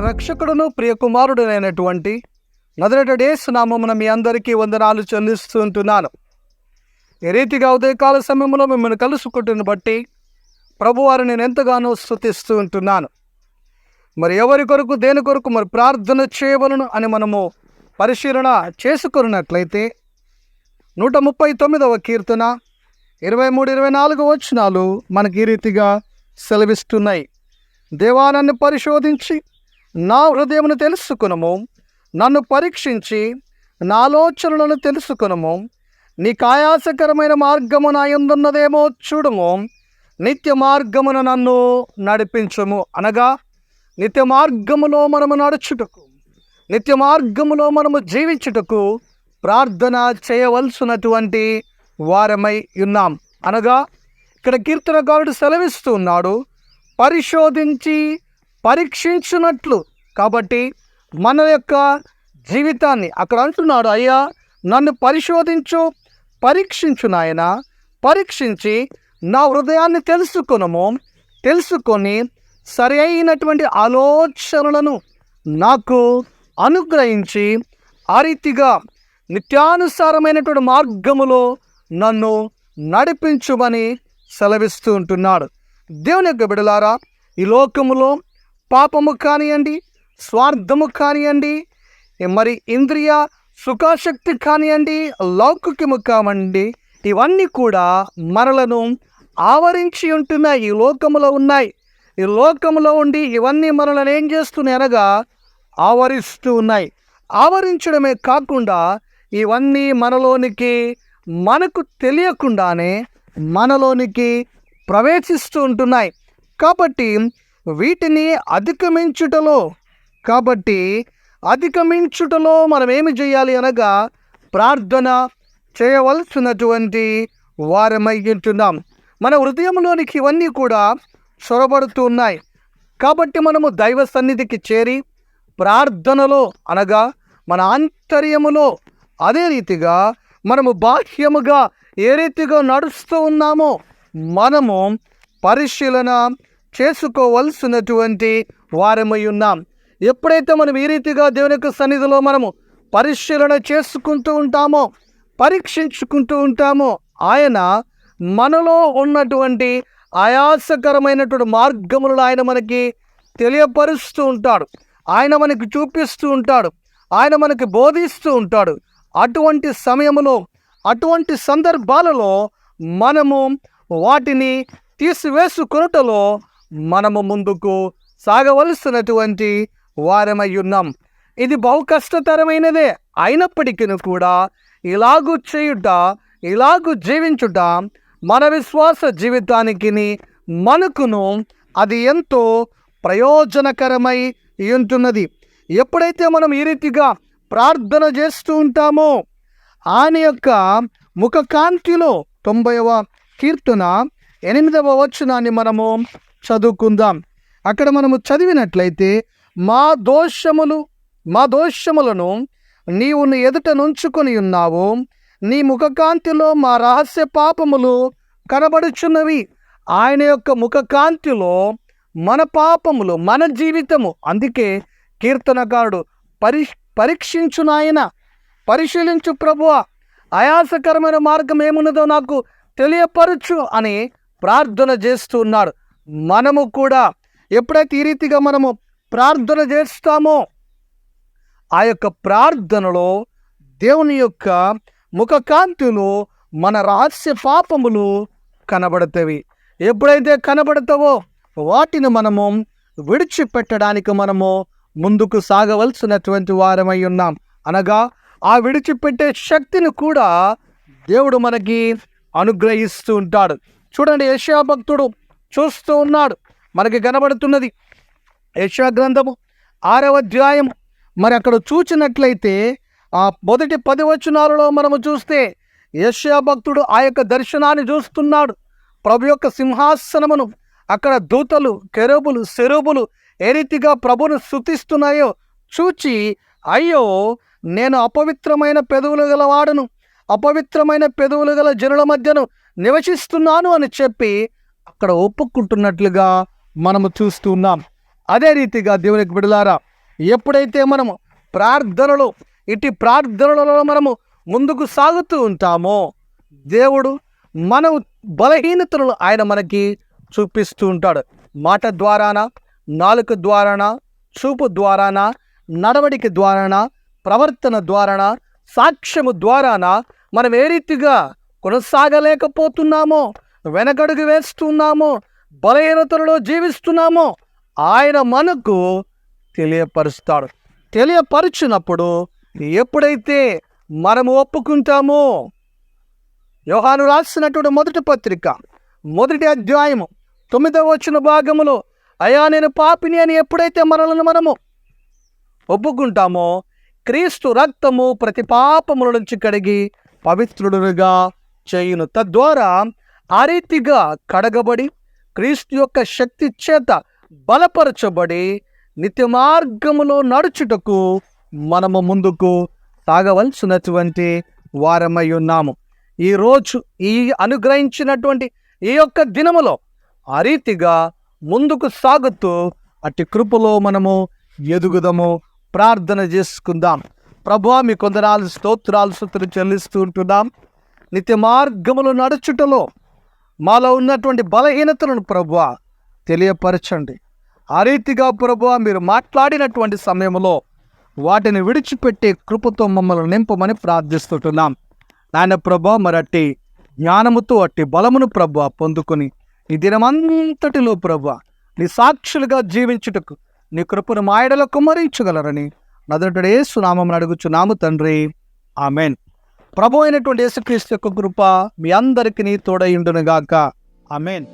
రక్షకుడును ప్రియకుమారుడునైనటువంటి నదరటడేసు నామమున మీ అందరికీ వందనాలు చెల్లిస్తుంటున్నాను. ఉంటున్నాను రీతిగా ఉదయకాల సమయంలో మిమ్మల్ని కలుసుకుంటున్న బట్టి ప్రభువారు నేను ఎంతగానో స్థుతిస్తూ ఉంటున్నాను మరి ఎవరి కొరకు దేని కొరకు మరి ప్రార్థన చేయవలను అని మనము పరిశీలన చేసుకున్నట్లయితే నూట ముప్పై తొమ్మిదవ కీర్తన ఇరవై మూడు ఇరవై నాలుగు వచనాలు మనకి ఈ రీతిగా సెలవిస్తున్నాయి. దేవా పరిశోధించి నా హృదయమును తెలుసుకునము నన్ను పరీక్షించి నా ఆలోచనలను తెలుసుకునము. నీ కాయాసకరమైన మార్గము నా ఎందున్నదేమో చూడము. నిత్య మార్గమున నన్ను నడిపించము అనగా నిత్య మార్గములో మనము నడుచుటకు నిత్య మార్గములో మనము జీవించుటకు ప్రార్థన చేయవలసినటువంటి వారమై ఉన్నాం. అనగా ఇక్కడ కీర్తనకారుడు సెలవిస్తూ ఉన్నాడు పరిశోధించి పరీక్షించినట్లు. కాబట్టి మన యొక్క జీవితాన్ని అక్కడ అంటున్నాడు అయ్యా నన్ను పరిశోధించు పరీక్షించు నాయన. పరీక్షించి నా హృదయాన్ని తెలుసుకునము. తెలుసుకొని సరి అయినటువంటి ఆలోచనలను నాకు అనుగ్రహించి ఆ రీతిగా నిత్యానుసారమైనటువంటి మార్గములో నన్ను నడిపించుమని సెలవిస్తూ ఉంటున్నాడు. దేవుని యొక్క బిడలారా ఈ లోకములో పాపము కానివ్వండి స్వార్థము కానివ్వండి మరి ఇంద్రియ సుఖాశక్తి కానివ్వండి లౌకికము కావండి ఇవన్నీ కూడా మనలను ఆవరించి ఉంటున్నాయి. ఈ లోకములో ఉన్నాయి. ఈ లోకములో ఉండి ఇవన్నీ మనలను ఏం చేస్తున్నాయి అనగా ఆవరిస్తూ ఉన్నాయి. ఆవరించడమే కాకుండా ఇవన్నీ మనలోనికి మనకు తెలియకుండానే మనలోనికి ప్రవేశిస్తూ ఉంటున్నాయి. కాబట్టి వీటిని అధిగమించుటలో. కాబట్టి అధిగమించుటలో మనం ఏమి చేయాలి అనగా ప్రార్థన చేయవలసినటువంటి వారమై ఉంటున్నాం మన హృదయంలోనికి ఇవన్నీ కూడా చొరబడుతూ ఉన్నాయి. కాబట్టి మనము దైవ సన్నిధికి చేరి ప్రార్థనలో అనగా మన ఆంతర్యములో అదే రీతిగా మనము బాహ్యముగా ఏ రీతిగా నడుస్తూ ఉన్నామో మనము పరిశీలన చేసుకోవలసినటువంటి వారమై ఉన్నాం. ఎప్పుడైతే మనం ఈ రీతిగా దేవుని యొక్క సన్నిధిలో మనము పరిశీలన చేసుకుంటూ ఉంటామో పరీక్షించుకుంటూ ఉంటామో ఆయన మనలో ఉన్నటువంటి ఆయాసకరమైనటువంటి మార్గములను ఆయన మనకి తెలియపరుస్తూ ఉంటాడు. ఆయన మనకి చూపిస్తూ ఉంటాడు. ఆయన మనకి బోధిస్తూ ఉంటాడు. అటువంటి సమయంలో అటువంటి సందర్భాలలో మనము వాటిని తీసివేసుకొనుటలో మనము ముందుకు సాగవలసినటువంటి వారమై ఉన్నాం. ఇది బహు కష్టతరమైనదే అయినప్పటికీ కూడా ఇలాగూ చేయుట ఇలాగూ జీవించుట మన విశ్వాస జీవితానికి మనకును అది ఎంతో ప్రయోజనకరమై ఉంటున్నది. ఎప్పుడైతే మనం ఈ రీతిగా ప్రార్థన చేస్తూ ఉంటామో ఆయన యొక్క ముఖకాంతిలో తొంభైవ కీర్తన ఎనిమిదవ వచనాన్ని మనము చదువుకుందాం. అక్కడ మనము చదివినట్లయితే మా దోషములు మా దోషములను నీవు ఎదుట నుంచుకొని ఉన్నావు. నీ ముఖకాంతిలో మా రహస్య పాపములు కనబడుచున్నవి. ఆయన యొక్క ముఖకాంతిలో మన పాపములు మన జీవితము. అందుకే కీర్తనకారుడు పరి పరీక్షించు నాయన పరిశీలించు ప్రభువ. ఆయాసకరమైన మార్గం ఏమున్నదో నాకు తెలియపరచు అని ప్రార్థన చేస్తూ ఉన్నాడు మనము కూడా ఎప్పుడైతే ఈ రీతిగా మనము ప్రార్థన చేస్తామో ఆ యొక్క ప్రార్థనలో దేవుని యొక్క ముఖకాంతులు మన రహస్య పాపములు కనబడతవి. ఎప్పుడైతే కనబడతావో వాటిని మనము విడిచిపెట్టడానికి మనము ముందుకు సాగవలసినటువంటి వారమై ఉన్నాం. అనగా ఆ విడిచిపెట్టే శక్తిని కూడా దేవుడు మనకి అనుగ్రహిస్తూ ఉంటాడు. చూడండి యశాభక్తుడు భక్తుడు చూస్తూ ఉన్నాడు. మనకి కనబడుతున్నది. యశా గ్రంథము ఆరవ అధ్యాయం మరి అక్కడ చూచినట్లయితే ఆ మొదటి పది వచనాలలో మనము చూస్తే యశా భక్తుడు ఆ యొక్క దర్శనాన్ని చూస్తున్నాడు. ప్రభు యొక్క సింహాసనమును అక్కడ దూతలు కెరబులు శరూబులు ఏ రీతిగా ప్రభును స్థుతిస్తున్నాయో చూచి అయ్యో నేను అపవిత్రమైన పెదవులు గల వాడను అపవిత్రమైన పెదవులు గల జనుల మధ్యను నివసిస్తున్నాను అని చెప్పి అక్కడ ఒప్పుకుంటున్నట్లుగా మనము చూస్తూ ఉన్నాం. అదే రీతిగా దేవునికి బిడలారా ఎప్పుడైతే మనము ప్రార్థనలు ఇటు ప్రార్థనలలో మనము ముందుకు సాగుతూ ఉంటామో దేవుడు మన బలహీనతలను ఆయన మనకి చూపిస్తూ ఉంటాడు. మాట ద్వారానా నాలుక ద్వారానా చూపు ద్వారానా నడవడిక ద్వారానా ప్రవర్తన ద్వారానా సాక్ష్యము ద్వారానా మనం ఏ రీతిగా కొనసాగలేకపోతున్నామో వెనకడుగు వేస్తున్నామో బలహీనతలలో జీవిస్తున్నామో ఆయన మనకు తెలియపరుస్తాడు. తెలియపరిచినప్పుడు ఎప్పుడైతే మనము ఒప్పుకుంటామో యోహాను రాసినటువంటి మొదటి పత్రిక మొదటి అధ్యాయము తొమ్మిదవ వచ్చిన భాగములో అయా నేను పాపిని అని ఎప్పుడైతే మనలను మనము ఒప్పుకుంటామో క్రీస్తు రక్తము ప్రతి పాపముల నుంచి కడిగి పవిత్రుడుగా చేయును. తద్వారా ఆ రీతిగా కడగబడి క్రీస్తు యొక్క శక్తి చేత బలపరచబడి నిత్య మార్గములో నడుచుటకు మనము ముందుకు సాగవలసినటువంటి వారమై ఉన్నాము. ఈరోజు ఈ అనుగ్రహించినటువంటి ఈ యొక్క దినములో ఆ రీతిగా ముందుకు సాగుతూ అట్టి కృపలో మనము ఎదుగుదము ప్రార్థన చేసుకుందాం. ప్రభు మీ కొందరాలు స్తోత్రాలు సుతులు చెల్లిస్తూ ఉంటున్నాం. నిత్య మార్గములు నడుచుటలో మాలో ఉన్నటువంటి బలహీనతలను ప్రభు తెలియపరచండి. ఆ రీతిగా ప్రభు మీరు మాట్లాడినటువంటి సమయంలో వాటిని విడిచిపెట్టి కృపతో మమ్మల్ని నింపమని ప్రార్థిస్తుంటున్నాం. నాయన ప్రభా మరట్టి జ్ఞానముతో అట్టి బలమును ప్రభు పొందుకొని ఈ దినమంతటిలో ప్రభు నీ సాక్షులుగా జీవించుటకు నీ కృపను మాయడలో కుమ్మరించగలరని ఏ సునామం అడుగుచున్నాము తండ్రి. ఆమెన్. ప్రభు అయినటువంటి యేసుక్రీస్తు యొక్క కృప మీ అందరికీ తోడయుండునుగాక ఆమెన్.